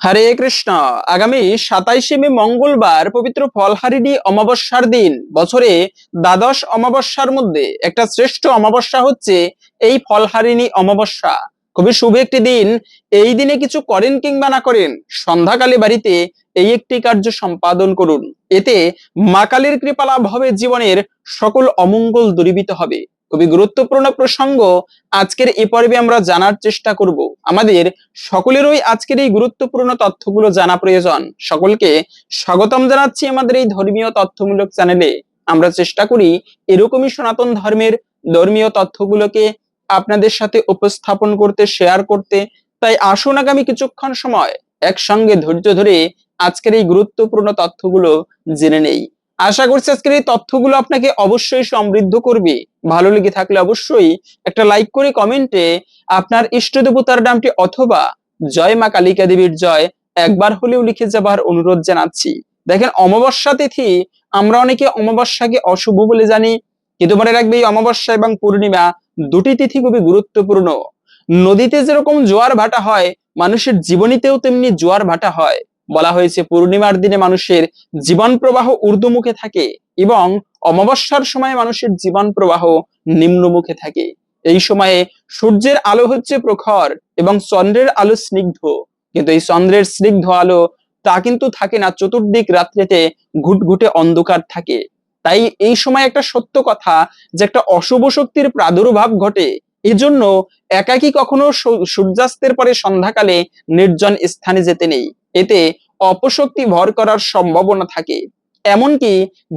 হরে কৃষ্ণ। আগামী সাতাইশে মে মঙ্গলবার পবিত্র ফলহারিণী অমাবস্যার দিন। বছরে দ্বাদশ অমাবস্যার মধ্যে একটা শ্রেষ্ঠ অমাবস্যা হচ্ছে এই ফলহারিণী অমাবস্যা। খুবই শুভ একটি দিন। এই দিনে কিছু করেন কিংবা না করেন, সন্ধ্যাকালে বাড়িতে এই একটি কার্য সম্পাদন করুন। এতে মা কালীর কৃপা লাভ হবে, জীবনের সকল অমঙ্গল দূরীভূত হবে। খুবই গুরুত্বপূর্ণ প্রসঙ্গ। আজকের এ পর্বে আমরা জানার চেষ্টা করব। আমাদের সকলেরই আজকের এই গুরুত্বপূর্ণ তথ্যগুলো জানা প্রয়োজন। সকলকে স্বাগতম জানাচ্ছি আমাদের এই ধর্মীয় তথ্যমূলক চ্যানেলে। আমরা চেষ্টা করি এরকমই সনাতন ধর্মের ধর্মীয় তথ্যগুলোকে আপনাদের সাথে উপস্থাপন করতে শেয়ার করতে। তাই আসুন আগামী কিছুক্ষণ সময় একসঙ্গে ধৈর্য ধরে আজকের এই গুরুত্বপূর্ণ তথ্যগুলো জেনে নেই। আশা করছি আজকের এই তথ্যগুলো আপনাকে অবশ্যই সমৃদ্ধ করবে। ভালো লেগে থাকলে অবশ্যই একটা লাইক করে কমেন্টে আপনার ইষ্ট দেবতার নামটি অথবা জয় মা কালিকা দেবীর জয় একবার হলেও লিখে যাবার অনুরোধ জানাচ্ছি। দেখেন, অমাবস্যা তিথি আমরা অনেকে অমাবস্যাকে অশুভ বলে জানি। কিন্তু মনে রাখবে, এই অমাবস্যা এবং পূর্ণিমা দুটি তিথি খুবই গুরুত্বপূর্ণ। নদীতে যেরকম জোয়ার ভাটা হয়, মানুষের জীবনীতেও তেমনি জোয়ার ভাটা হয়। বলা হয়েছে, পূর্ণিমার দিনে মানুষের জীবন প্রবাহ ঊর্ধ্বমুখে থাকে এবং অমাবস্যার সময় মানুষের জীবন প্রবাহ নিম্নমুখে থাকে। এই সময়ে সূর্যের আলো হচ্ছে প্রখর এবং চন্দ্রের আলো স্নিগ্ধ। কিন্তু এই চন্দ্রের স্নিগ্ধ আলো তা কিন্তু থাকে না, চতুর্দিক রাত্রিতে ঘুটঘুটে অন্ধকার থাকে। তাই এই সময় একটা সত্য কথা যে একটা অশুভ শক্তির প্রাদুর্ভাব ঘটে, এজন্য একাকি কখনো সূর্যাস্তের পরে সন্ধ্যাকালে নির্জন স্থানে যেতে নেই। এতে অপশক্তি ভর করার সম্ভাবনা থাকে। এমনকি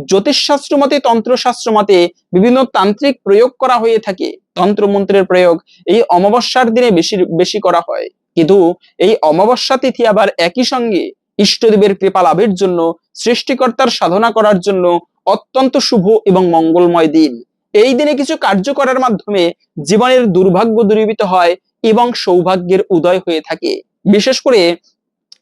জ্যোতিষশাস্ত্র মতে, তন্ত্রশাস্ত্র মতে বিভিন্ন তান্ত্রিক প্রয়োগ করা হয়ে থাকে। তন্ত্রমন্ত্রের প্রয়োগ এই অমাবস্যার দিনে বেশি বেশি করা হয়। কিন্তু এই অমাবস্যা তিথি আবার একই সঙ্গে ইষ্টদেবের কৃপা লাভের জন্য, সৃষ্টিকর্তার সাধনা করার জন্য অত্যন্ত শুভ এবং মঙ্গলময় দিন। এই দিনে কিছু কার্য করার মাধ্যমে জীবনের দুর্ভাগ্য দূরীভূত হয় এবং সৌভাগ্যের উদয় হয়ে থাকে। বিশেষ করে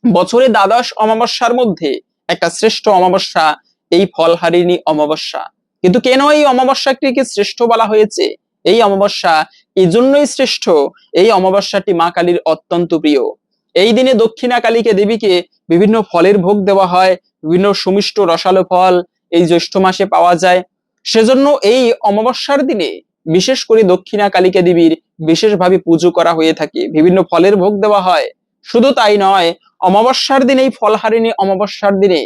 বছরে দ্বাদশ অমাবস্যার মধ্যে একটা শ্রেষ্ঠ অমাবস্যা, এই ফলহারিণী অমাবস্যা। কিন্তু কেন এই অমাবস্যাটিকে শ্রেষ্ঠ বলা হয়েছে? এই অমাবস্যা এজন্যই শ্রেষ্ঠ, এই অমাবস্যাটি মা কালীর অত্যন্ত প্রিয়। এই দিনে দক্ষিণা কালীকে দেবীকে বিভিন্ন ফলের ভোগ দেওয়া হয়, বিভিন্ন সুমিষ্ট রসালো ফল এই জ্যৈষ্ঠ মাসে পাওয়া যায়। সেজন্য এই অমাবস্যার দিনে বিশেষ করে দক্ষিণা কালীকা দেবীর বিশেষভাবে পুজো করা হয়ে থাকে। বিভিন্ন ফলের ভোগ দেওয়া হয়। শুধু তাই নয়, অমাবস্যার দিনে এই ফলহারিণী অমাবস্যার দিনে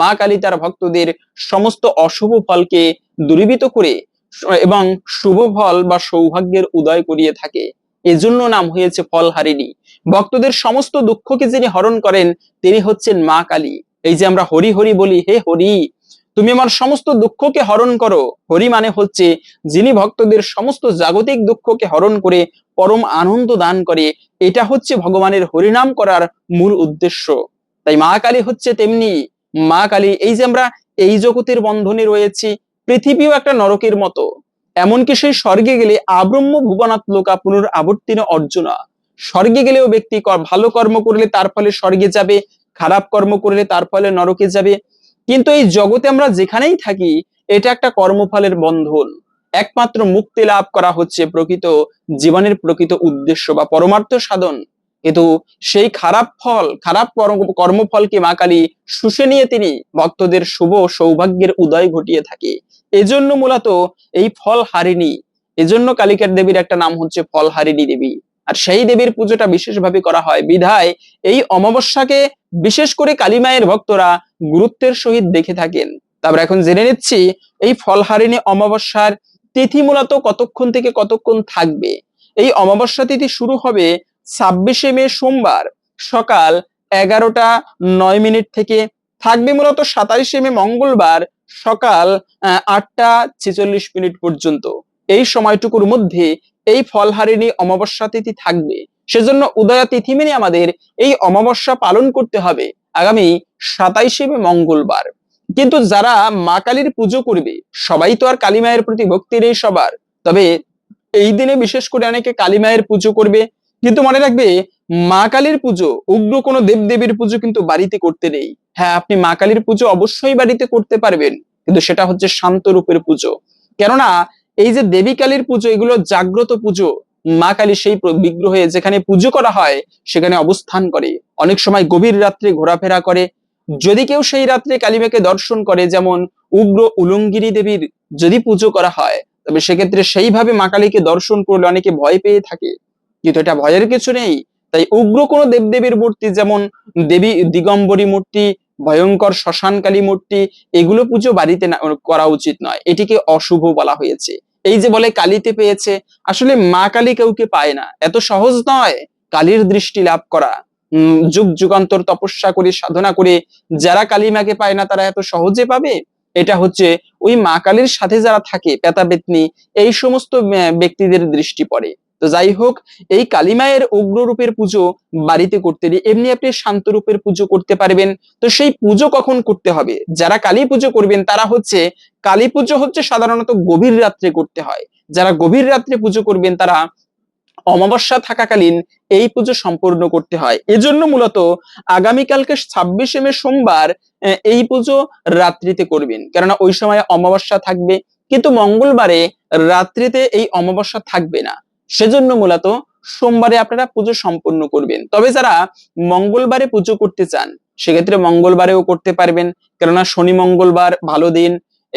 মা কালী তার ভক্তদের সমস্ত অশুভ ফলকে দূরীভূত করে এবং শুভ ফল বা সৌভাগ্যের উদয় করিয়ে থাকে। এজন্য নাম হয়েছে ফলহারিণী। ভক্তদের সমস্ত দুঃখকে যিনি হরণ করেন, তিনি হচ্ছেন মা কালী। এই যে আমরা হরি হরি বলি, হে হরি তুমি আমার সমস্ত দুঃখকে হরণ করো। হরি মানে হচ্ছে যিনি ভক্তদের সমস্ত জাগতিক দুঃখকে হরণ করে পরম আনন্দ দান করে। এটা হচ্ছে ভগবানের হরিনাম করার মূল উদ্দেশ্য। তাই মা কালী হচ্ছে তেমনি। মা কালী, এই যে আমরা এই জগতের বন্ধনে রয়েছি, পৃথিবীও একটা নরকের মতো। এমনকি সেই স্বর্গে গেলে আব্রহ্ম ভুবনাৎ লোকা পুনর আবর্তিন অর্জুনা। স্বর্গে গেলেও ব্যক্তি ভালো কর্ম করলে তার ফলে স্বর্গে যাবে, খারাপ কর্ম করলে তার ফলে নরকে যাবে। কিন্তু এই জগতে আমরা যেখানেই থাকি, এটা একটা কর্মফলের বন্ধন। একমাত্র মুক্তি লাভ করা হচ্ছে প্রকৃত জীবনের প্রকৃত উদ্দেশ্য বা পরমার্থ সাধন। কিন্তু সেই খারাপ ফল, খারাপ কর্মফলকে মা কালী শুষে নিয়ে তিনি ভক্তদের শুভ সৌভাগ্যের উদয় ঘটিয়ে থাকে। এজন্য মূলত এই ফল হারিণী, এজন্য কালিকার দেবীর একটা নাম হচ্ছে ফল হারিণী দেবী। আর সেই দেবীর পুজোটা বিশেষভাবে করা হয়। বিধায় এই অমাবস্যাকে বিশেষ করে কালী মায়ের ভক্তরা গুরুত্বের সহিত দেখে থাকেন। তারপর এখন জেনে নিচ্ছি, এই ফলহারিণী অমাবস্যার তিথি মূলত কতক্ষণ থেকে কতক্ষণ থাকবে? এই অমাবস্যা তিথি শুরু হবে ছাব্বিশে মে সোমবার, সকাল এগারোটা নয় মিনিট থেকে। থাকবে মূলত সাতাইশে মে মঙ্গলবার, সকাল আটটা ছেচল্লিশ মিনিট পর্যন্ত। এই সময়টুকুর মধ্যে এই ফলহারিণী অমাবস্যা তিথি থাকবে। সেজন্য উদয়া তিথি মেনে আমাদের এই অমাবস্যা পালন করতে হবে আগামী সাতাইশে মঙ্গলবার। কিন্তু যারা মা কালীর পুজো করবে, সবাই তো আর কালী মায়ের প্রতি ভক্তি নেই সবার। তবে এই দিনে বিশেষ করে অনেকে কালী মায়ের পুজো করবে। কিন্তু মনে রাখবে, মা কালীর পুজো, উগ্র কোনো দেবদেবীর পুজো কিন্তু বাড়িতে করতে নেই। হ্যাঁ আপনি মা কালীর পুজো অবশ্যই বাড়িতে করতে পারবেন। কিন্তু সেটা হচ্ছে শান্ত রূপের পুজো। কেননা এই যে দেবী কালীর পুজো, এগুলো জাগ্রত পুজো, মা কালী সেই বিগ্রহে যেখানে পুজো করা হয়, সেখানে অবস্থান করে। অনেক সময় গভীর রাত্রে ঘোরাফেরা করে। যদি কেউ সেই রাত্রে কালীমাকে দর্শন করে, যেমন উগ্র উলঙ্গিনী দেবীর যদি পুজো করা হয়, তবে সেক্ষেত্রে সেইভাবে মা কালীকে দর্শন করলে অনেকে ভয় পেয়ে থাকে। কিন্তু এটা ভয়ের কিছু নেই। তাই উগ্র কোনো দেবদেবীর মূর্তি, যেমন দেবী দিগম্বরী মূর্তি ভয়ঙ্কর শ্মশানকালী মূর্তি, এগুলো পুজো বাড়িতে করা উচিত নয়। এটিকে অশুভ বলা হয়েছে। এই যে বলে কালীতে পেয়েছে, আসলে মা কালী কাউকে পায় না। এত সহজ নয় কালীর দৃষ্টি লাভ করা। যুগ যুগান্তর তপস্যা করে, সাধনা করে যারা কালী মাকে পায় না, তারা এত সহজে পাবে? এটা হচ্ছে ওই মা কালীর সাথে যারা থাকে পেতা পেতনি এই সমস্ত ব্যক্তিদের দৃষ্টি পড়ে। তো যাই হোক, এই কালীমায়ের উগ্র রূপের পুজো বাড়িতে করতে এমনি আপনি শান্ত রূপের পুজো করতে পারবেন। তো সেই পুজো কখন করতে হবে? যারা কালী পুজো করবেন, তারা হচ্ছে, কালী পুজো হচ্ছে সাধারণত গভীর রাত্রে করতে হয়। যারা গভীর রাত্রে পুজো করবেন, তারা অমাবস্যা থাকাকালীন এই পুজো সম্পূর্ণ করতে হয়। এজন্য মূলত আগামীকালকে ছাব্বিশে মে সোমবার এই পুজো রাত্রিতে করবেন। কেননা ওই সময় অমাবস্যা থাকবে। কিন্তু মঙ্গলবারে রাত্রিতে এই অমাবস্যা থাকবে না। সেজন্য মূলত সোমবারে আপনারা পুজো সম্পন্ন করবেন। তবে যারা মঙ্গলবারে পুজো করতে চান, সেক্ষেত্রে মঙ্গলবারেও করতে পারবেন। কেননা শনি মঙ্গলবার ভালো দিন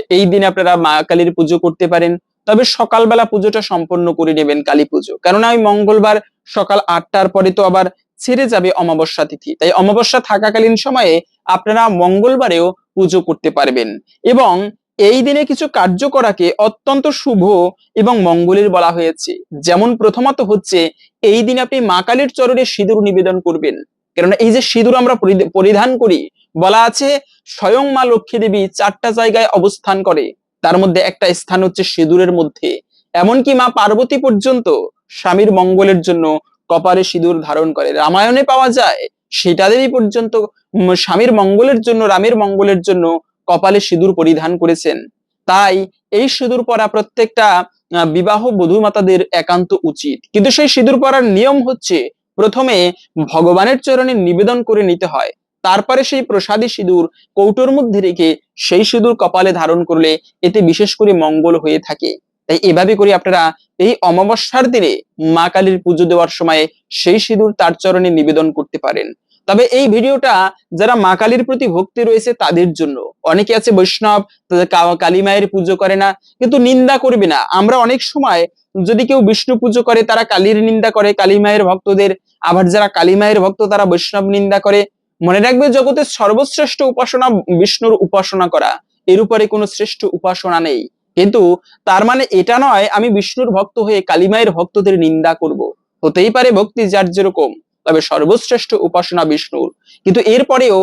এই দিন আপনারা মা কালীর পুজো করতে পারেন। তবে সকালবেলা পুজোটা সম্পন্ন করে নেবেন কালী পুজো। কেননা ওই মঙ্গলবার সকাল আটটার পরে তো আবার ছেড়ে যাবে অমাবস্যা তিথি। তাই অমাবস্যা থাকাকালীন সময়ে আপনারা মঙ্গলবারেও পুজো করতে পারবেন। এবং এই দিনে কিছু কার্য করাকে অত্যন্ত শুভ এবং মঙ্গলের বলা হয়েছে। যেমন প্রথমত হচ্ছে, এই দিন আপনি মা কালীর চরণে সিঁদুর নিবেদন করবেন। কেননা এই যে সিঁদুর আমরা পরিধ- পরিধান করি, বলা আছে, স্বয়ং মা লক্ষ্মী দেবী চারটা জায়গায় অবস্থান করে। তার মধ্যে একটা স্থান হচ্ছে সিঁদুরের মধ্যে। এমনকি মা পার্বতী পর্যন্ত স্বামীর মঙ্গলের জন্য কপারে সিঁদুর ধারণ করে। রামায়ণে পাওয়া যায় সীতা দেবী পর্যন্ত স্বামীর মঙ্গলের জন্য, রামের মঙ্গলের জন্য কপালে সিঁদুর পরিধান করেছেন। তাই এই সিঁদুর পরা প্রত্যেকটা বিবাহ বধূ মাতাদের একান্ত উচিত। কিন্তু সেই সিঁদুর পরার নিয়ম হচ্ছে, প্রথমে ভগবানের চরণে নিবেদন করে নিতে হয়। তারপরে সেই প্রসাদী সিঁদুর কৌটোর মধ্যে রেখে সেই সিঁদুর কপালে ধারণ করলে এতে বিশেষ করে মঙ্গল হয়ে থাকে। তাই এভাবে করে আপনারা এই অমাবস্যার দিনে মা কালীর পুজো দেওয়ার সময় সেই সিঁদুর তার চরণে নিবেদন করতে পারেন। তবে এই ভিডিওটা যারা মা কালীর প্রতি ভক্তি রয়েছে তাদের জন্য। অনেকে আছে বৈষ্ণব কালী মায়ের পুজো করে না, কিন্তু নিন্দা করবে না। আমরা অনেক সময় যদি কেউ বিষ্ণু পুজো করে, তারা কালীর নিন্দা করে, কালী মায়ের ভক্তদের। আবার যারা কালী মায়ের ভক্ত, তারা বৈষ্ণব নিন্দা করে। মনে রাখবে জগতের সর্বশ্রেষ্ঠ উপাসনা বিষ্ণুর উপাসনা করা। এর উপরে কোনো শ্রেষ্ঠ উপাসনা নেই। কিন্তু তার মানে এটা নয়, আমি বিষ্ণুর ভক্ত হয়ে কালী মায়ের ভক্তদের নিন্দা করব। হতেই পারে ভক্তি যার যেরকম। তবে সর্বশ্রেষ্ঠ উপাসনা বিষ্ণুর। কিন্তু এরপরেও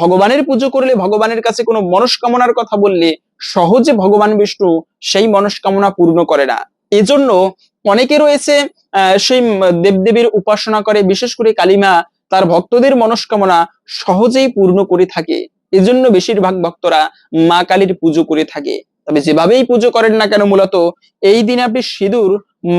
ভগবানের পুজো করলে ভগবানের কাছে কোনো মনস্কামনার কথা বললে সহজে ভগবান বিষ্ণু সেই মনস্কামনা পূর্ণ করে না। এজন্য অনেকে রয়েছে সেই দেবদেবীর উপাসনা করে, বিশেষ করে কালিমা তার ভক্তদের মনস্কামনা সহজেই পূর্ণ করে থাকে। এজন্য বেশিরভাগ ভক্তরা মা কালীর পুজো করে থাকে। তবে যেভাবেই পুজো করেন না কেন মূলত, এই দিনে আপনি সিঁদুর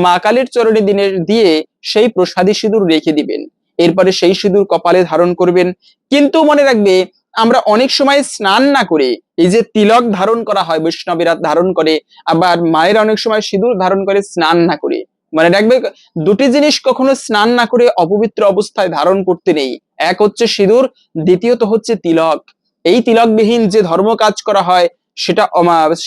মা কালীর চরণে দিনের দিয়ে সেই প্রসাদী সিঁদুর রেখে দিবেন। এরপরে সেই সিঁদুর কপালে ধারণ করবেন। কিন্তু মনে রাখবে, আমরা অনেক সময় স্নান না করে এই যে তিলক ধারণ করা হয়, বৈষ্ণবেরা ধারণ করে, আবার মায়ের অনেক সময় সিঁদুর ধারণ করে স্নান না করে। মানে রাখবে, দুটি জিনিস কখনো স্নান না করে অপবিত্র অবস্থায় ধারণ করতে নেই। এক হচ্ছে সিঁদুর, দ্বিতীয়ত হচ্ছে তিলক। এই তিলকবিহীন যে ধর্ম কাজ করা হয়, সেটা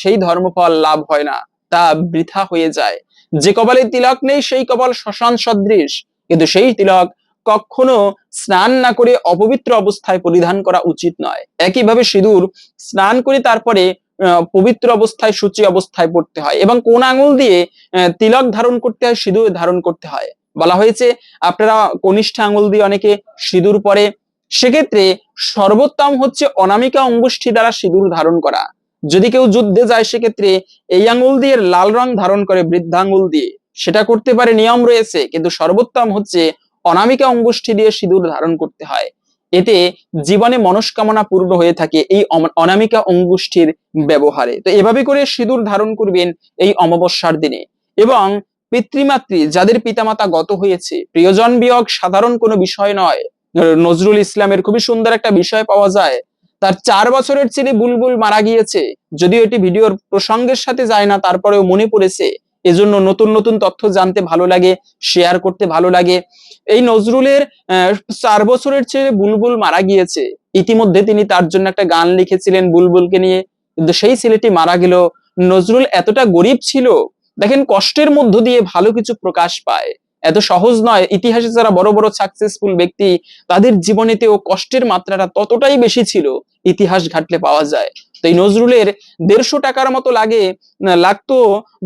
সেই ধর্মফল লাভ হয় না, তা বৃথা হয়ে যায়। যে কপালে তিলক নেই, সেই কপাল শ্মশান সদৃশ। কিন্তু সেই তিলক কখনো স্নান না করে অপবিত্র অবস্থায় পরিধান করা উচিত নয়। একইভাবে সিঁদুর স্নান করে তারপরে পবিত্র অবস্থায়, সূচি অবস্থায় পড়তে হয় এবং কোন আঙুল দিয়ে তিলক ধারণ করতে হয়, সিঁদুর ধারণ করতে হয়। বলা হয়েছে, আপনারা কনিষ্ঠ আঙুল দিয়ে অনেকে সিঁদুর পরে। সেক্ষেত্রে সর্বোত্তম হচ্ছে অনামিকা অঙ্গুষ্ঠী দ্বারা সিঁদুর ধারণ করা। যদি কেউ যুদ্ধে যায়, সেক্ষেত্রে এই আঙুল দিয়ে লাল রং ধারণ করে বৃদ্ধাঙ্গুল দিয়ে। সেটা করতে পারে, নিয়ম রয়েছে, কিন্তু সর্বোত্তম হচ্ছে অনামিকা অঙ্গুষ্ঠী দিয়ে সিঁদুর ধারণ করতে হয়। এতে জীবনে মনস্কামনা পূর্ণ হয়ে থাকে এই অনামিকা অঙ্গুষ্ঠীর ব্যবহারে। তো এভাবে করে সিঁদুর ধারণ করবেন এই অমাবস্যার দিনে। এবং পিতৃমাতৃ, যাদের পিতামাতা গত হয়েছে, প্রিয়জন বিয়োগ সাধারণ কোনো বিষয় নয়। নজরুল ইসলামের খুবই সুন্দর একটা বিষয় পাওয়া যায়। তার চার বছরের ছেলে বুলবুল মারা গিয়েছে। যদিও এটি ভিডিওর প্রসঙ্গের সাথে যায় না, তারপরেও মনে পড়েছে। এজন্য নতুন নতুন তথ্য জানতে ভালো লাগে শেয়ার করতে ভালো লাগে। এই নজরুলের চার বছরের ছেলে বুলবুল মারা গিয়েছে। ইতিমধ্যে তিনি তার জন্য একটা গান লিখেছিলেন বুলবুলকে নিয়ে। কিন্তু সেই ছেলেটি মারা গেল। নজরুল এতটা গরিব ছিল। দেখেন কষ্টের মধ্য দিয়ে ভালো কিছু প্রকাশ পায়। এত সহজ নয়। ইতিহাসে যারা বড় বড় সাকসেসফুল ব্যক্তি, তাদের জীবনেতেও কষ্টের মাত্রাটা ততটাই বেশি ছিল। ইতিহাস ঘাটলে পাওয়া যায়। তো এই নজরুলের দেড়শো টাকার মতো লাগে লাগতো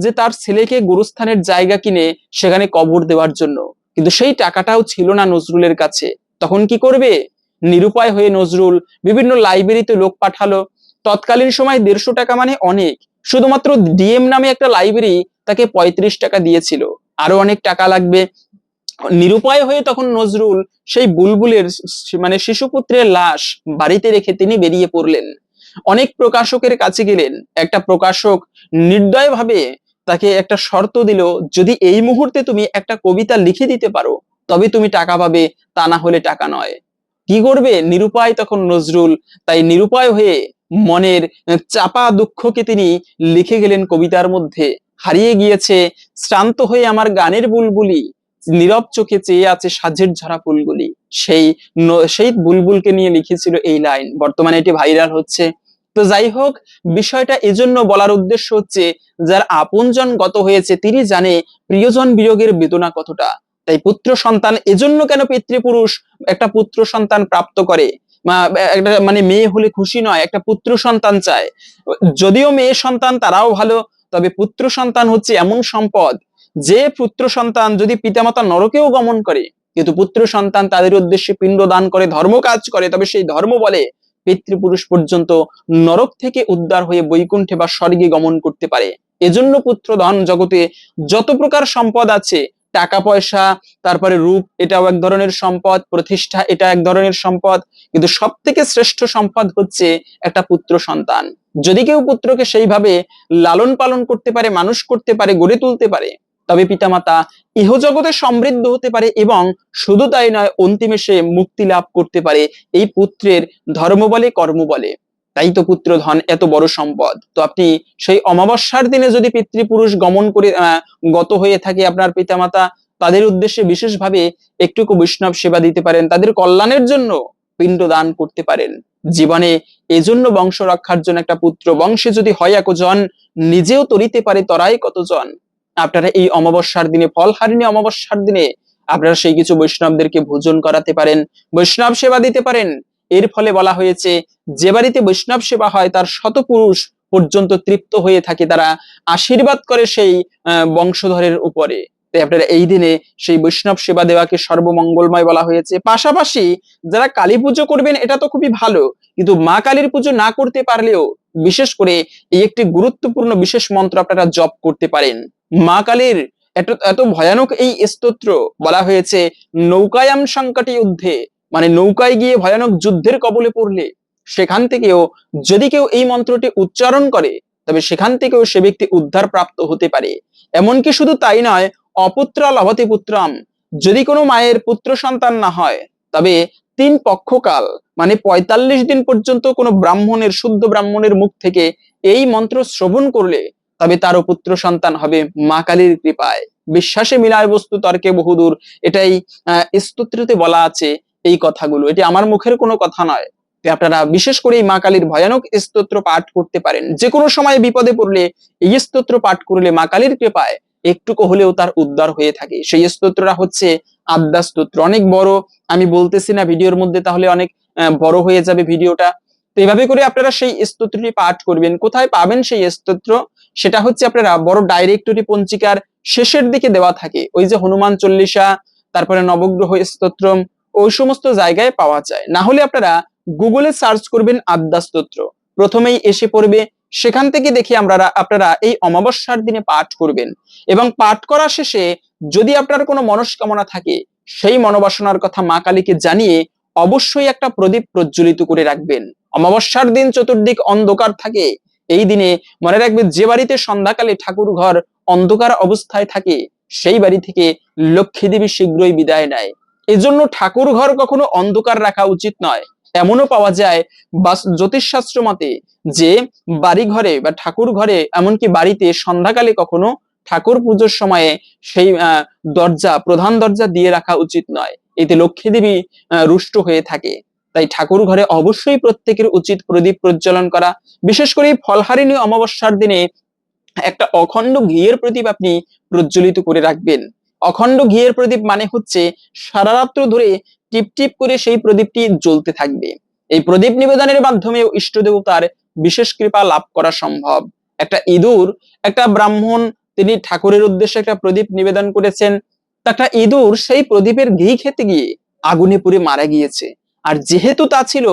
যে তার ছেলেকে গুরুস্থানের জায়গা কিনে সেখানে কবর দেওয়ার জন্য। কিন্তু সেই টাকাটাও ছিল না নজরুলের কাছে। তখন কি করবে? নিরুপায় হয়ে নজরুল বিভিন্ন লাইব্রেরিতে লোক পাঠালো। তৎকালীন সময় দেড়শো টাকা মানে অনেক। শুধুমাত্র ডিএম নামে একটা লাইব্রেরি তাকে পঁয়ত্রিশ টাকা দিয়েছিল। আরও অনেক টাকা লাগবে। নিরুপায় হয়ে তখন নজরুল সেই বুলবুলের মানে শিশুপুত্রের লাশ বাড়িতে রেখে তিনি বেরিয়ে পড়লেন। অনেক প্রকাশকের কাছে গেলেন। একটা প্রকাশক নির্দয়ভাবে তাকে একটা শর্ত দিল, যদি এই মুহূর্তে তুমি একটা কবিতা লিখে দিতে পারো, তবে তুমি টাকা পাবে, তা না হলে টাকা নয়। কি করবে? নিরুপায় তখন নজরুল। তাই নিরুপায় হয়ে মনের চাপা দুঃখকে তিনি লিখে গেলেন কবিতার মধ্যে। হারিয়ে গিয়েছে, শ্রান্ত হয়ে আমার গানের বুলবুলি, নীরব চোখে চেয়ে আছে সাজের ঝরা ফুলগুলি। সেই সেই বুলবুলকে নিয়ে লিখেছিল এই লাইন। বর্তমানে এটি ভাইরাল হচ্ছে। তো যাই হোক, বিষয়টা এজন্য বলার উদ্দেশ্য হচ্ছে, যার আপনজন গত হয়েছে তিনি জানে প্রিয়জন বিয়োগের বেদনা কতটা। তাই পুত্র সন্তান এজন্য কেন পিতৃপুরুষ একটা পুত্র সন্তান প্রাপ্ত করে? একটা মানে মেয়ে হলে খুশি নয়, একটা পুত্র সন্তান চায়। যদিও মেয়ে সন্তান তারাও ভালো, তবে পুত্র সন্তান হচ্ছে এমন সম্পদ, যে পুত্র সন্তান যদি পিতামাতা নরকেও গমন করে, কিন্তু পুত্র সন্তান তাদের উদ্দেশ্যে পিণ্ড দান করে, ধর্ম কাজ করে, তবে সেই ধর্ম বলে পিতৃপুরুষ পর্যন্ত নরক থেকে উদ্ধার হয়ে বৈকুণ্ঠে বা স্বর্গে গমন করতে পারে। এজন্য পুত্র ধন জগতে যত প্রকার সম্পদ আছে, টাকা, পয়সা, তারপরে রূপ, এটাও এক ধরনের সম্পদ, প্রতিষ্ঠা, এটা এক ধরনের সম্পদ, কিন্তু সব থেকে শ্রেষ্ঠ সম্পদ হচ্ছে একটা পুত্র সন্তান। যদি কেউ পুত্রকে সেইভাবে লালন পালন করতে পারে, মানুষ করতে পারে, গড়ে তুলতে পারে তবে পিতামাতা, ইহজগতে সমৃদ্ধ হতে পারে এবং শুধু তাই নয়, অন্তিমে সে মুক্তি লাভ করতে পারে এই পুত্রের ধর্ম বলে কর্ম বলে তাই তো পুত্র ধন এত বড় সম্পদ। তো আপনি সেই অমাবস্যার দিনে যদি পিতৃপুরুষ গমন করে গত হয়ে থাকে আপনার পিতামাতা, তাদের উদ্দেশ্যে বিশেষভাবে একটুকু বৈষ্ণব সেবা দিতে পারেন, তাদের কল্যাণের জন্য পিণ্ড দান করতে পারেন। জীবনে এজন্য বংশ রক্ষার জন্য একটা পুত্র বংশে যদি হয় একজন, নিজেও তরিতে পারে তরাই কতজন। আপনারা এই অমাবস্যার দিনে ফলহারিণী অমাবস্যার দিনে আপনারা সেই কিছু বৈষ্ণবদেরকে ভোজন করাতে পারেন, বৈষ্ণব সেবা দিতে পারেন। এর ফলে বলা হয়েছে, যে বাড়িতে বৈষ্ণব সেবা হয়, তার শতপুরুষ পর্যন্ত তৃপ্ত হয়ে থাকে, তারা আশীর্বাদ করে সেই বংশধরের উপরে। তাই আপনারা এই দিনে সেই বৈষ্ণব সেবা দেওয়াকে সর্বমঙ্গলময় বলা হয়েছে। পাশাপাশি যারা কালী পুজো করবেন, এটা তো খুবই ভালো, কিন্তু মা কালীর পুজো না করতে পারলেও বিশেষ করে এই একটি গুরুত্বপূর্ণ বিশেষ মন্ত্র আপনারা জপ করতে পারেন। মা কালীর এত এত ভয়ানক এই স্তোত্র বলা হয়েছে, নৌকায়াম সংকটে যুদ্ধে। মানে নৌকায় গিয়ে ভয়ানক যুদ্ধের কবলে পড়লে, সেখান থেকেও যদি কেউ এই মন্ত্রটি উচ্চারণ করে, তবে সেখান থেকেও সে ব্যক্তি উদ্ধার প্রাপ্ত হতে পারে। এমনকি শুধু তাই নয়, অপুত্র লভতে পুত্রম, যদি কোনো মায়ের পুত্র সন্তান না হয়, তবে তিন পক্ষকাল মানে পঁয়তাল্লিশ দিন পর্যন্ত কোনো ব্রাহ্মণের, শুদ্ধ ব্রাহ্মণের মুখ থেকে এই মন্ত্র শ্রবণ করলে তবে তারও পুত্র সন্তান হবে মা কালীর কৃপায়। বিশ্বাসে মিলায় বস্তু তর্কে বহুদূর, এটাই স্তোত্রতে বলা আছে এই কথাগুলো। এটি আমার মুখের কোনো কথা নয়। আপনারা বিশেষ করে এই মা কালীর ভয়ানক স্তোত্র পাঠ করতে পারেন। যে কোনো সময় বিপদে পড়লে এই স্তোত্র পাঠ করলে মা কালীর কৃপায় একটুকু হলেও তার উদ্ধার হয়ে থাকে। সেই স্তোত্রটা হচ্ছে আদ্যা স্তোত্র। অনেক বড়, আমি বলতেছি না ভিডিওর মধ্যে তাহলে অনেক বড় হয়ে যাবে ভিডিওটা। তো এভাবে করে আপনারা সেই স্তোত্রটি পাঠ করবেন। কোথায় পাবেন সেই স্তোত্র? সেটা হচ্ছে আপনারা বড় ডাইরেক্টরি পঞ্চিকার শেষের দিকে দেওয়া থাকে। ওই যে হনুমান চল্লিশা, তারপরে নবগ্রহ স্তোত্রম ওই সমস্ত জায়গায় পাওয়া যায়। না হলে আপনারা গুগলে সার্চ করবেন আদ্যা স্তোত্র। প্রথমেই এসে পড়বে, সেখান থেকে দেখে আমরা, আপনারা এই অমাবস্যার দিনে পাঠ করবেন। এবং পাঠ করা শেষে যদি আপনার কোনো মনস্কামনা থাকে, সেই মনোবাসনার কথা মা কালীকে জানিয়ে অবশ্যই একটা প্রদীপ প্রজ্বলিত করে রাখবেন। অমাবস্যার দিন চতুর্দিক অন্ধকার থাকে। এই দিনে মনে রাখবেন যে বাড়িতে সন্ধ্যাকালে ঠাকুর ঘর অন্ধকার অবস্থায় থাকে, সেই বাড়ি থেকে লক্ষ্মী দেবী শীঘ্রই বিদায় নেয়। এজন্য ঠাকুর ঘর কখনো অন্ধকার রাখা উচিত নয়। এমনও পাওয়া যায় বাস জ্যোতিষশাস্ত্র মতে যে বাড়ি ঘরে বা ঠাকুর ঘরে এমনকি বাড়িতে সন্ধ্যাকালে কখনো ঠাকুর পুজোর সময়ে সেই দরজা, প্রধান দরজা দিয়ে রাখা উচিত নয়। এতে লক্ষ্মী দেবী রুষ্ট হয়ে থাকে। তাই ঠাকুর ঘরে অবশ্যই প্রত্যেকের উচিত প্রদীপ প্রজ্বলন করা। বিশেষ করে ফলহারিণী অমাবস্যার দিনে একটা অখণ্ড ঘিয়ের প্রদীপ আপনি প্রজ্বলিত করে রাখবেন। অখণ্ড ঘিয়ের প্রদীপ মানে হচ্ছে সারা রাত্র ধরে টিপ টিপ করে সেই প্রদীপটি জ্বলতে থাকবে। এই প্রদীপ নিবেদনের মাধ্যমে ইষ্ট দেবতার বিশেষ কৃপা লাভ করা সম্ভব। একটা ইঁদুর, একটা ব্রাহ্মণ তিনি ঠাকুরের উদ্দেশ্যে একটা প্রদীপ নিবেদন করেছেন। একটা ইঁদুর সেই প্রদীপের ঘি খেতে গিয়ে আগুনে পুড়ে মারা গিয়েছে। আর যেহেতু তা ছিল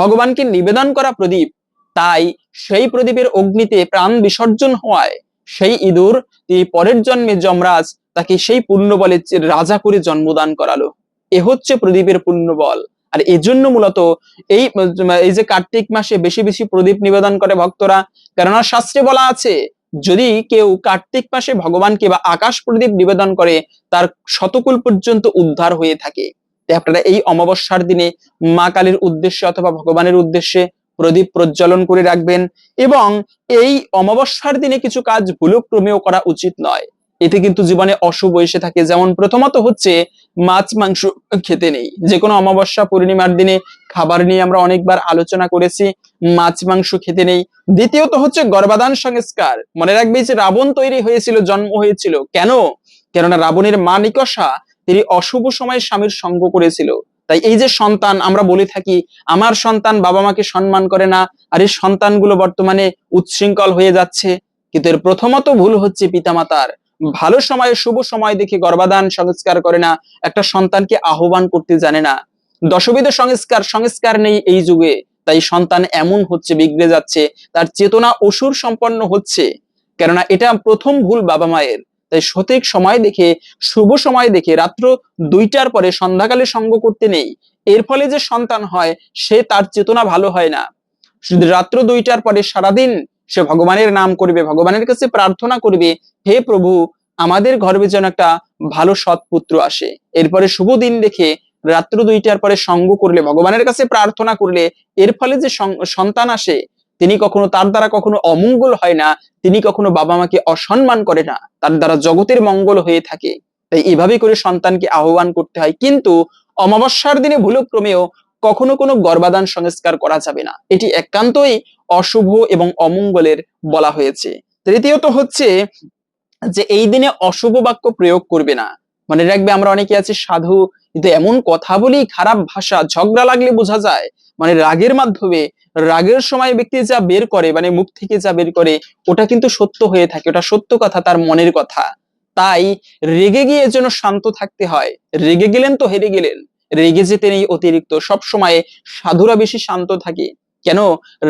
ভগবানকে নিবেদন করা প্রদীপ, তাই সেই প্রদীপের অগ্নিতে প্রাণ বিসর্জন হওয়ায় সেই ইঁদুর তিনি পরের জন্মে যমরাজ তাকে সেই পুণ্য বলে রাজা করে জন্মদান করালো। এ হচ্ছে প্রদীপের পুণ্য বল আর এজন্য মূলত এই এই যে কার্তিক মাসে বেশি বেশি প্রদীপ নিবেদন করে ভক্তরা। কেননা শাস্ত্রে বলা আছে যদি কেউ কার্তিক মাসে ভগবানকে বা আকাশ প্রদীপ নিবেদন করে, তার শতকুল পর্যন্ত উদ্ধার হয়ে থাকে। আপনারা এই অমাবস্যার দিনে মা কালীর উদ্দেশ্যে অথবা ভগবানের উদ্দেশ্যে প্রদীপ প্রজ্বলন করে রাখবেন এবং এই অমাবস্যার দিনে কিছু কাজ ভুলক্রমেও করা উচিত নয়। এতে কিন্তু জীবনে অশুভ এসে থাকে। যেমন প্রথমত হচ্ছে মাছ, মাংস খেতে নেই। যে কোনো অমাবস্যা, পূর্ণিমার দিনে খাবার নিয়ে আমরা অনেকবার আলোচনা করেছি, মাছ, মাংস খেতে নেই। দ্বিতীয়ত হচ্ছে গর্ভাধান সংস্কার। মনে রাখবে যে রাবণ তৈরি হয়েছিল, জন্ম হয়েছিল। কেন? কেননা রাবণের মা নিকষা, তিনি অশুভ সময়ে স্বামীর সঙ্গ করেছিল। তাই এই যে সন্তান, আমরা বলে থাকি, আমার সন্তান বাবা মাকে সম্মান করে না, আর এই সন্তানগুলো বর্তমানে উচ্ছৃঙ্খল হয়ে যাচ্ছে। কিন্তু এর প্রথমত ভুল হচ্ছে পিতামাতার। ভালো সময়ে, শুভ সময় দেখে গর্ভাধান সংস্কার করে না, একটা সন্তানকে আহ্বান করতে জানে না। দশবিধ সংস্কার সংস্কার নেই এই যুগে। তাই সন্তান এমন হচ্ছে, বিগড়ে যাচ্ছে, তার চেতনা অসুর সম্পন্ন হচ্ছে। কেননা এটা প্রথম ভুল বাবা মায়ের। তাই সঠিক সময় দেখে, শুভ সময় দেখে রাত্র দুইটার পরে সন্ধ্যাকালে সঙ্গ করতে নেই। এর ফলে যে সন্তান হয়, সে তার চেতনা ভালো হয় না। রাত্র দুইটার পরে সারাদিন সে ভগবানের নাম করবে, ভগবানের কাছে প্রার্থনা করবে, হে প্রভু, আমাদের গর্ভে যেন একটা ভালো সৎ পুত্র আসে। এরপরে শুভ দিন দেখে রাত্র দুইটার পরে সঙ্গ করলে, ভগবানের কাছে প্রার্থনা করলে, এর ফলে যে সন্তান আসে, তিনি কখনো তার দ্বারা কখনো অমঙ্গল হয় না, তিনি কখনো বাবা মাকে অসম্মান করে না, তার দ্বারা জগতের মঙ্গল হয়ে থাকে। তাই এভাবে করে সন্তানকে আহ্বান করতে হয়। কিন্তু অমাবস্যার দিনে ভুলক্রমেও কখনো কোনো গর্ভাধান সংস্কার করা যাবে না। এটি একান্তই অশুভ এবং অমঙ্গলের বলা হয়েছে। তৃতীয়ত হচ্ছে যে এই দিনে অশুভ বাক্য প্রয়োগ করবে না। মনে রাখবে, আমরা অনেকে আছি সাধু, কিন্তু এমন কথা বলি, খারাপ ভাষা, ঝগড়া লাগলে বোঝা যায়। মানে রাগের মাধ্যমে, রাগের সময় ব্যক্তি যা বের করে মানে মুখ থেকে যা বের করে, ওটা কিন্তু সত্য হয়ে থাকে, ওটা সত্য কথা, তার মনের কথা। তাই রেগে গিয়ে যেন শান্ত থাকতে হয়। রেগে গেলেন তো হেরে গেলেন। রেগে যেতে নেই অতিরিক্ত। সব সময় সাধুরা বেশি শান্ত থাকে। কেন?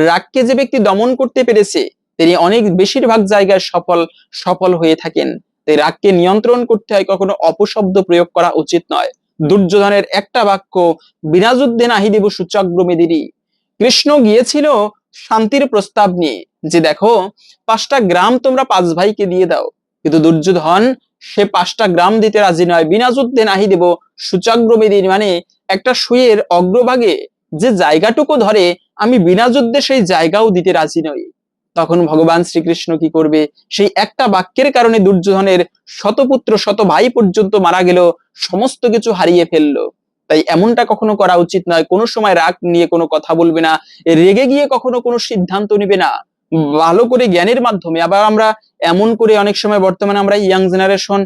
রাগকে যে ব্যক্তি দমন করতে পেরেছে, তিনি অনেক বেশিরভাগ জায়গায় সফল সফল হয়ে থাকেন। তাই রাগকে নিয়ন্ত্রণ করতে হয়, কখনো অপশব্দ প্রয়োগ করা উচিত নয়। দুর্যোধনের একটা বাক্য, বিনাযুদ্ধে নাহি দেব সূচগ্রমেদিনী কৃষ্ণ গিয়েছিল শান্তির প্রস্তাব নিয়ে, যে দেখো, পাঁচটা গ্রাম তোমরা পাঁচ ভাইকে দিয়ে দাও। কিন্তু দুর্যোধন সে পাঁচটা গ্রাম দিতে রাজি নয়। বিনা যুদ্ধে নাহি দেব সূচাগ্রমেদিন মানে একটা সুয়ের অগ্রভাগে যে জায়গাটুকু ধরে, আমি বিনা যুদ্ধে সেই জায়গাও দিতে রাজি নই। তখন ভগবান শ্রীকৃষ্ণ কি করবে? সেই একটা বাক্যের কারণে দুর্যোধনের শতপুত্র, শত ভাই পর্যন্ত মারা গেল, সমস্ত কিছু হারিয়ে ফেলল। তাই এমনটা কখনো করা উচিত নয়। কোনো সময় রাগ নিয়ে কোনো কথা বলবে না। রেগে গিয়ে কখনো কোনো সিদ্ধান্ত নিবে না। ভালো করে জ্ঞানের মাধ্যমে। আবার আমরা এমন করে অনেক সময় বর্তমানে আমরা ইয়াং জেনারেশন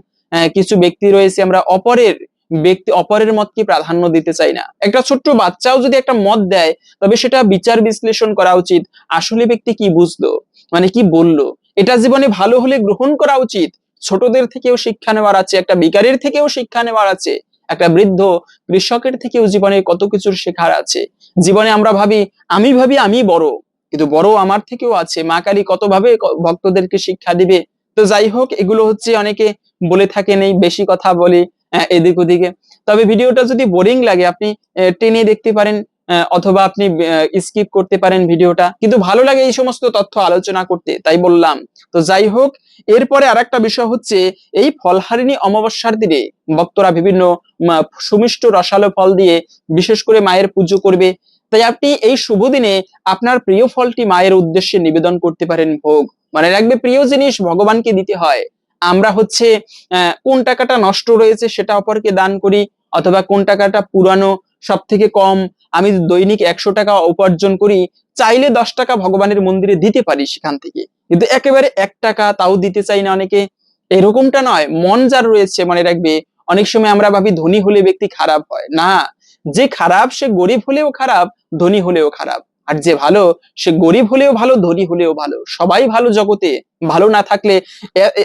কিছু ব্যক্তি রয়েছে, আমরা অপরের ব্যক্তি, অপরের মতকে প্রাধান্য দিতে চাই না। একটা ছোট্ট বাচ্চাও যদি একটা মত দেয়, তবে সেটা বিচার বিশ্লেষণ করা উচিত, আসলে ব্যক্তি কি বুঝলো মানে কি বলল, এটা জীবনে ভালো হলে গ্রহণ করা উচিত। ছোটদের থেকেও শিক্ষা নেওয়ার আছে, একটা বিকারের থেকেও শিক্ষা নেওয়ার আছে, একটা বৃদ্ধ কৃষকের থেকেও জীবনে কত কিছুর শেখার আছে। জীবনে আমরা ভাবি, আমি ভাবি আমি বড়। কিন্তু বড় আমার থেকেও আছে। মা কালী কতভাবে ভক্তদেরকে শিক্ষা দিবে? তো যাই হোক এগুলো হচ্ছে অনেকে বলে থাকেন এই বেশি কথা বলে আহ, এদিক ওদিকে। তবে ভিডিওটা যদি বোরিং লাগে আপনি টেনে দেখতে পারেন অথবা আপনি স্কিপ করতে পারেন ভিডিওটা। কিন্তু ভালো লাগে এই সমস্ত তথ্য আলোচনা করতে তাই বললাম। তো যাই হোক এরপরে আরেকটা বিষয় হচ্ছে এই ফলহারিণী অমাবস্যার দিনে ভক্তরা বিভিন্ন সুমিষ্ট রসালো ফল দিয়ে বিশেষ করে মায়ের পুজো করবে। তাই আপনি এই শুভ দিনে আপনার প্রিয় ফলটি মায়ের উদ্দেশ্যে নিবেদন করতে পারেন ভোগ। মানে রাখবে, প্রিয় জিনিস ভগবানকে দিতে হয়। আমরা হচ্ছে কোন টাকাটা নষ্ট রয়েছে সেটা অপরকে দান করি, অথবা কোন টাকাটা পুরানো সব থেকে কম, আমি দৈনিক একশো টাকা উপার্জন করি, চাইলে দশ টাকা ভগবানের মন্দিরে দিতে পারি সেখান থেকে। কিন্তু একেবারে এক টাকা তাও দিতে চাই না অনেকে। এরকমটা নয়, মন যার রয়েছে, মনে রাখবে, অনেক সময় আমরা ভাবি ধনী হলে ব্যক্তি খারাপ হয়। না যে খারাপ সে গরিব হলেও খারাপ, ধনী হলেও খারাপ। আর যে ভালো সে গরিব হলেও ভালো, ধনী হলেও ভালো। সবাই ভালো জগতে, ভালো না থাকলে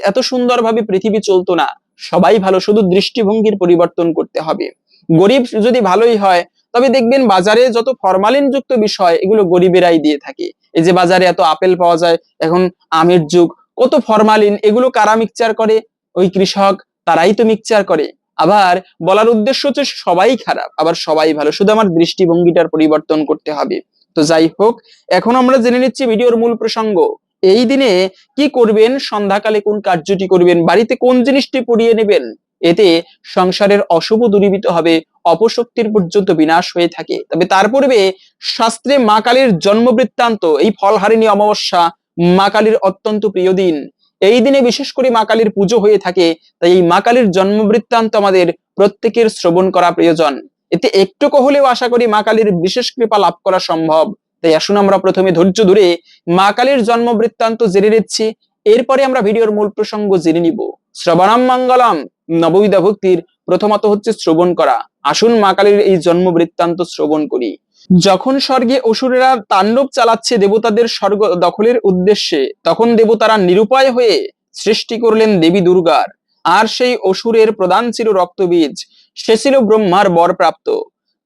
এত সুন্দরভাবে পৃথিবী চলতো না। সবাই ভালো, শুধু দৃষ্টিভঙ্গির পরিবর্তন করতে হবে। গরিব যদি ভালোই হয়, তবে দেখবেন বাজারে যত ফরমালিন যুক্ত বিষয়, এগুলো গরিবেরাই দিয়ে থাকে। এই যে বাজারে এত আপেল পাওয়া যায়, এখন আমের যুগ, কত ফরমালিন, এগুলো কারা মিক্সচার করে? ওই কৃষক, তারাই তো মিক্সচার করে। আবার বলার উদ্দেশ্য হচ্ছে সবাই খারাপ, আবার সবাই ভালো। শুধু আমার দৃষ্টিভঙ্গিটার পরিবর্তন করতে হবে। তো যাই হোক, এখন আমরা জেনে নিচ্ছি ভিডিওর মূল প্রসঙ্গ। এই দিনে কি করবেন, সন্ধ্যাকালে কোন কার্যটি করবেন, বাড়িতে কোন জিনিসটি পড়িয়ে নেবেন? এতে সংসারের অশুভ দূরীভূত হবে, অপশক্তির পর্যন্ত বিনাশ হয়ে থাকে। তবে তার পূর্বে শাস্ত্রে মা কালীর জন্ম বৃত্তান্ত এই ফলহারিণী অমাবস্যা মা কালীর অত্যন্ত প্রিয় দিন। এই দিনে বিশেষ করে মা কালীর পুজো হয়ে থাকে, তাই এই মা কালীর জন্ম বৃত্তান্ত আমাদের প্রত্যেকের শ্রবণ করা প্রয়োজন। এতে একটুকু হলেও আশা করি মা কালীর বিশেষ কৃপা লাভ করা সম্ভব। তাই আসুন আমরা প্রথমে ধৈর্য ধরে মা কালীর জন্ম বৃত্তান্ত জেনে নিচ্ছি, এরপরে আমরা ভিডিওর মূল প্রসঙ্গ জেনে নিব। শ্রবণাম মঙ্গলম নববিধা ভক্তির প্রথমত হচ্ছে শ্রবণ করা। আসুন মা কালীর এই জন্ম বৃত্তান্ত শ্রবণ করি। যখন স্বর্গে অসুরেরা তাণ্ডব চালাচ্ছে দেবতাদের স্বর্গ দখলের উদ্দেশ্যে, তখন দেবতারা নিরুপায় হয়ে সৃষ্টি করলেন দেবী দুর্গার। আর সেই অসুরের প্রধান ছিল রক্তবীজ, সে ছিল ব্রহ্মার বর প্রাপ্ত।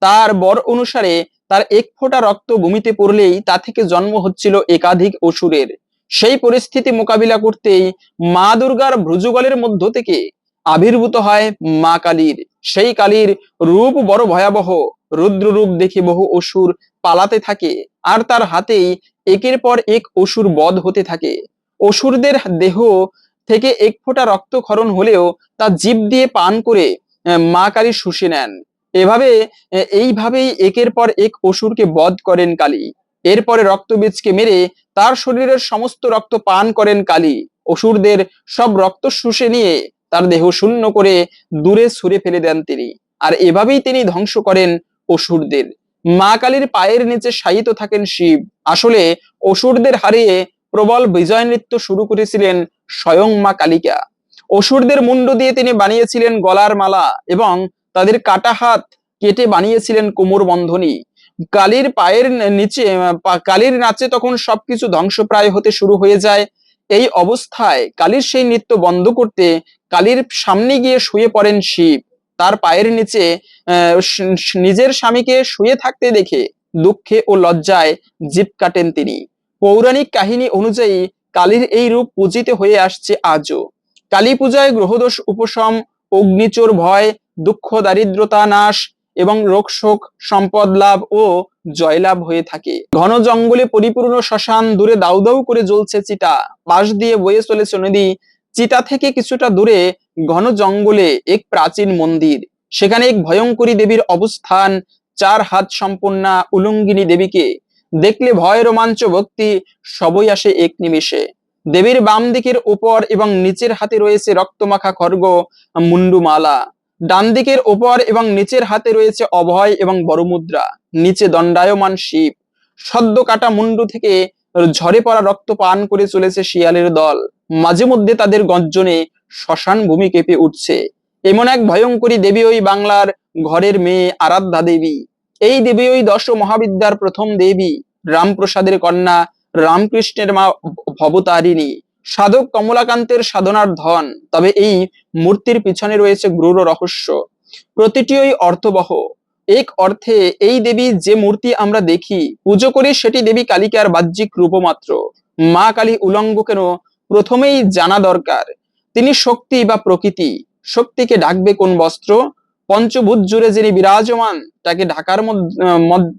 তার বর অনুসারে তার এক ফোঁটা রক্ত ভূমিতে পড়লেই তা থেকে জন্ম হচ্ছিল একাধিক অসুরের। সেই পরিস্থিতি মোকাবিলা করতেই মা দুর্গার ভ্রুযুগলের মধ্য থেকে আবির্ভূত হয় মা কালীর। সেই কালীর রূপ বড় ভয়াবহ। রুদ্র রূপ দেখে বহু অসুর পালাতে থাকে আর তার হাতেই একের পর এক অসুর বধ হতে থাকে। অসুরদের দেহ থেকে এক ফোঁটা রক্তক্ষরণ হলেও তা জীব দিয়ে পান করে মা কালী শুষে নেন। এভাবে এইভাবেই একের পর এক অসুরকে বধ করেন কালী। এরপরে রক্তবীজকে মেরে তার শরীরের সমস্ত রক্ত পান করেন কালী। অসুরদের সব রক্ত শুষে নিয়ে তার দেহ শূন্য করে দূরে ছুঁড়ে ফেলে দেন তিনি। আর এভাবেই তিনি ধ্বংস করেন অসুরদের। মা কালীর পায়ের নিচে শায়িত থাকেন শিব। আসলে অসুরদের হারিয়ে প্রবল বিজয় নৃত্য শুরু করেছিলেন স্বয়ং মা কালিকা। অসুরদের মুন্ড দিয়ে তিনি বানিয়েছিলেন গলার মালা এবং তাদের কাটা হাত কেটে বানিয়েছিলেন কোমর বন্ধনী। কালীর পায়ের নিচে, কালীর নাচে তখন সবকিছু ধ্বংসপ্রায় হতে শুরু হয়ে যায়। এই অবস্থায় কালীর সেই নৃত্য বন্ধ করতে কালীর সামনে গিয়ে শুয়ে পড়েন শিব। তার পায়ের নিচে নিজের স্বামীকে শুয়ে থাকতে দেখে দুঃখে ও লজ্জায় জিপ কাটেন তিনি। পৌরাণিক কাহিনী অনুযায়ী কালীর এই রূপ পূজিত হয়ে আসছে আজও। কালী পূজায় গ্রহদোষ, উপশম, অগ্নিচোর ভয়, দুঃখ, দারিদ্রতা, নাশ এবং রোগ শোক, সম্পদ লাভ ও জয়লাভ হয়ে থাকে। ঘন জঙ্গলে পরিপূর্ণ শ্মশান দূরে দাউ দাউ করে জ্বলছে চিতা পাশ দিয়ে বয়ে চলেছে নদী। চিতা থেকে কিছুটা দূরে ঘন জঙ্গলে এক প্রাচীন মন্দির। সেখানে এক ভয়ঙ্করী দেবীর অবস্থান, চার হাত সম্পন্না উলঙ্গিনী দেবীকে। দেখলে ভয়, রোমাঞ্চ, ভক্তি সবই আসে এক নিমেষে। দেবীর বাম দিকের উপর এবং নিচের হাতে রয়েছে রক্তমাখা খর্গ, মুন্ডুমালা। ডান দিকের উপর এবং নিচের হাতে রয়েছে অভয় এবং বড় মুদ্রা নিচে দণ্ডায়মান শিব। সদ্য কাটা মুন্ডু থেকে ঝরে পড়া রক্ত পান করে চলেছে শিয়ালের দল। মাঝে মধ্যে তাদের গঞ্জনে শ্মশান ভূমি কেঁপে উঠছে। এমন এক ভয়ঙ্করী দেবী ওই বাংলার ঘরের মেয়ে আরাধ্যা দেবী। এই দেবী ওই দশ মহাবিদ্যার প্রথম দেবী। রামপ্রসাদের কন্যা রামকৃষ্ণের মা ভবতারিণী। সাধক কমলাকান্তের সাধনার ধন, তবে এই মূর্তির পিছনে রয়েছে গূঢ় রহস্য। প্রতিটিই অর্থবহ। এক অর্থে এই দেবী যে মূর্তি আমরা দেখি, পুজো করি সেটি দেবী কালিকার বাহ্যিক রূপ মাত্র মা কালী উলঙ্গ কেন? প্রথমেই জানা দরকার। তিনি শক্তি বা প্রকৃতি। শক্তিকে ডাকবে কোন বস্ত্র? পঞ্চভূত জুড়ে যিনি বিরাজমান, তাকে ঢাকার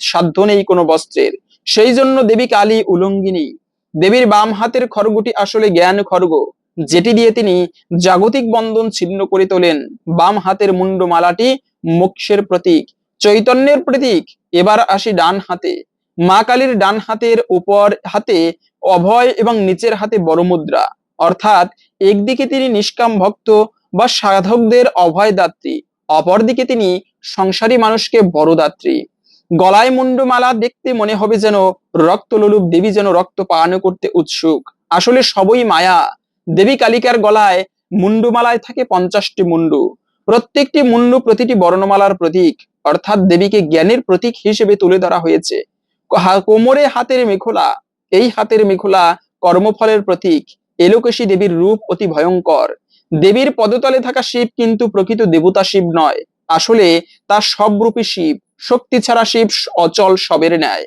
সাধ্য নেই কোনো বস্ত্রের। সেই জন্য দেবী কালী উলঙ্গিনী। দেবীর বাম হাতের খড়গটি আসলে জ্ঞান খড়গ, যেটি দিয়ে তিনি জাগতিক বন্ধন ছিন্ন করে তোলেন। বাম হাতের মুন্ডমালাটি মোক্ষের প্রতীক, চৈতন্যের প্রতীক। এবার আসি ডান হাতে। মা কালীর ডান হাতের উপর হাতে অভয় এবং নিচের হাতে বড় মুদ্রা অর্থাৎ একদিকে তিনি নিষ্কাম ভক্ত বা সাধকদের অভয় দাত্রী অপরদিকে তিনি সংসারী মানুষকে বড়দাত্রী। গলায় মুন্ডমালা দেখতে মনে হবে যেন রক্তলোলুপ দেবী যেন রক্ত পান করতে উৎসুক। আসলে সবই মায়া। দেবী কালিকার গলায় মুন্ডুমালায় থাকে পঞ্চাশটি মুন্ডু। প্রত্যেকটি মুন্ডু প্রতিটি বর্ণমালার প্রতীক। অর্থাৎ দেবীকে জ্ঞানের প্রতীক হিসেবে তুলে ধরা হয়েছে। কোমরে হাতের মেখলা। এই হাতের মেখলা কর্মফলের প্রতীক। এলোকেশী দেবীর রূপ অতি ভয়ঙ্কর। দেবীর পদতলে থাকা শিব কিন্তু প্রকৃত দেবতা শিব নয়। আসলে তার সব রূপী শিব। শক্তি ছাড়া শিব অচল সবের ন্যায়।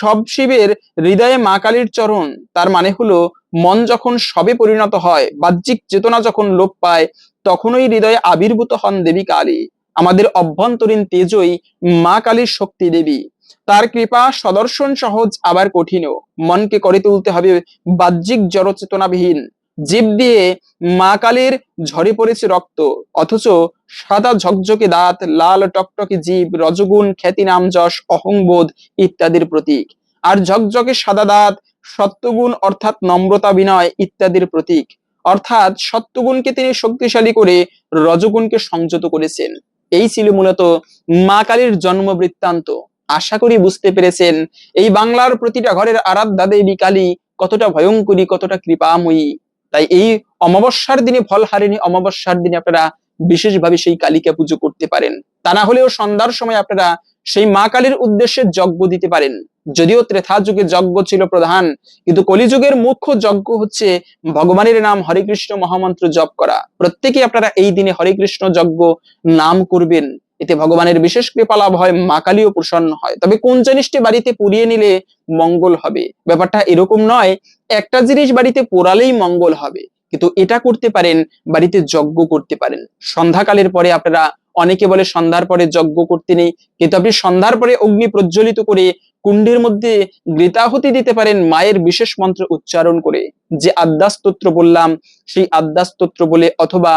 সব শিবের হৃদয়ে মা কালীর চরণ, তার মানে হলো মন যখন সবে পরিণত হয়, বাহ্যিক চেতনা যখন লোপ পায়, তখনই হৃদয়ে আবির্ভূত হন দেবী কালী। আমাদের অভ্যন্তরীণ তেজই মা কালীর শক্তি দেবী। তার কৃপা সদর্শন সহজ আবার কঠিনও। মনকে করে তুলতে হবে বাহ্যিক জড়চেতনাবিহীন। জীব দিয়ে মা কালীর ঝরে পড়েছে রক্ত, অথচ সাদা ঝকঝকে দাঁত, লাল টকটকে জীব, রজগুণ খ্যাতি নাম যশ, অহংবোধ ইত্যাদির প্রতীক। আর ঝকঝকে সাদা দাঁত, সত্যগুণ অর্থাৎ নম্রতা বিনয় ইত্যাদির প্রতীক। অর্থাৎ সত্যগুণকে তিনি শক্তিশালী করে রজগুণকে সংযত করেছেন। এই ছিল মূলত মা কালীর জন্ম বৃত্তান্ত আশা করি বুঝতে পেরেছেন, এই বাংলার প্রতিটা ঘরের আরাধ্যা দেবী কালী কতটা ভয়ঙ্করী, কতটা কৃপাময়ী। তাই এই অমাবস্যার দিনে ফল হারিনি অমাবস্যার দিনে আপনারা বিশেষভাবে সেই কালীকে পুজো করতে পারেন। তা না হলেও সন্ধ্যার সময় আপনারা সেই মা কালীর উদ্দেশ্যে যজ্ঞ দিতে পারেন। যদিও ত্রেথা যুগে যজ্ঞ ছিল প্রধান, কিন্তু কলিযুগের মুখ্য যজ্ঞ হচ্ছে ভগবানের নাম হরে কৃষ্ণ মহামন্ত্র জপ করা। প্রত্যেকেই আপনারা এই দিনে হরে কৃষ্ণ যজ্ঞ নাম করবেন। এতে ভগবানের বিশেষ কৃপা লাভ হয়, মা কালীও প্রসন্ন হয়। তবে কোন জিনিসটি বাড়িতে পুড়িয়ে নিলে মঙ্গল হবে? ব্যাপারটা এরকম নয়, একটা জিনিস বাড়িতে পোড়ালেই মঙ্গল হবে। কিন্তু এটা করতে পারেন, বাড়িতে যজ্ঞ করতে পারেন। সন্ধ্যাকালের পরে আপনারা অনেকে বলে সন্ধ্যার পরে যজ্ঞ করতে নেই। কিন্তু আপনি সন্ধ্যার পরে অগ্নি প্রজ্বলিত করে কুণ্ডের মধ্যে গৃতাহুতি দিতে পারেন, মায়ের বিশেষ মন্ত্র উচ্চারণ করে। যে আদ্যাস্তোত্র বললাম, সেই আদ্যাস্তোত্র বলে অথবা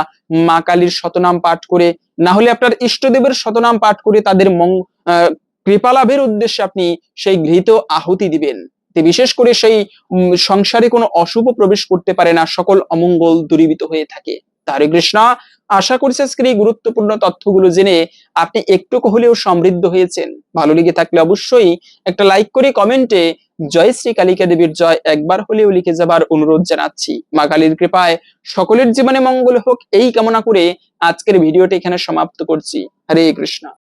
মা কালীর শতনাম পাঠ করে, না হলে আপনার ইষ্টদেবের শতনাম পাঠ করে তাদের মং কৃপালাভের উদ্দেশ্যে আপনি সেই ঘৃত আহুতি দিবেন। বিশেষ করে সেই সংসারে কোনো অশুভ প্রবেশ করতে পারে না, সকল অমঙ্গল দূরীভূত হয়ে থাকে। হরে কৃষ্ণ, আশা করছি আজকের এই গুরুত্বপূর্ণ তথ্যগুলো জেনে আপনি একটু হলেও সমৃদ্ধ হয়েছেন। ভালো লেগে থাকলে অবশ্যই একটা লাইক করে কমেন্টে জয় শ্রী কালিকা দেবীর জয় একবার হলেও লিখে যাবার অনুরোধ জানাচ্ছি। মা কালীর কৃপায় সকলের জীবনে মঙ্গল হোক, এই কামনা করে আজকের ভিডিওটি এখানে সমাপ্ত করছি। হরে কৃষ্ণ।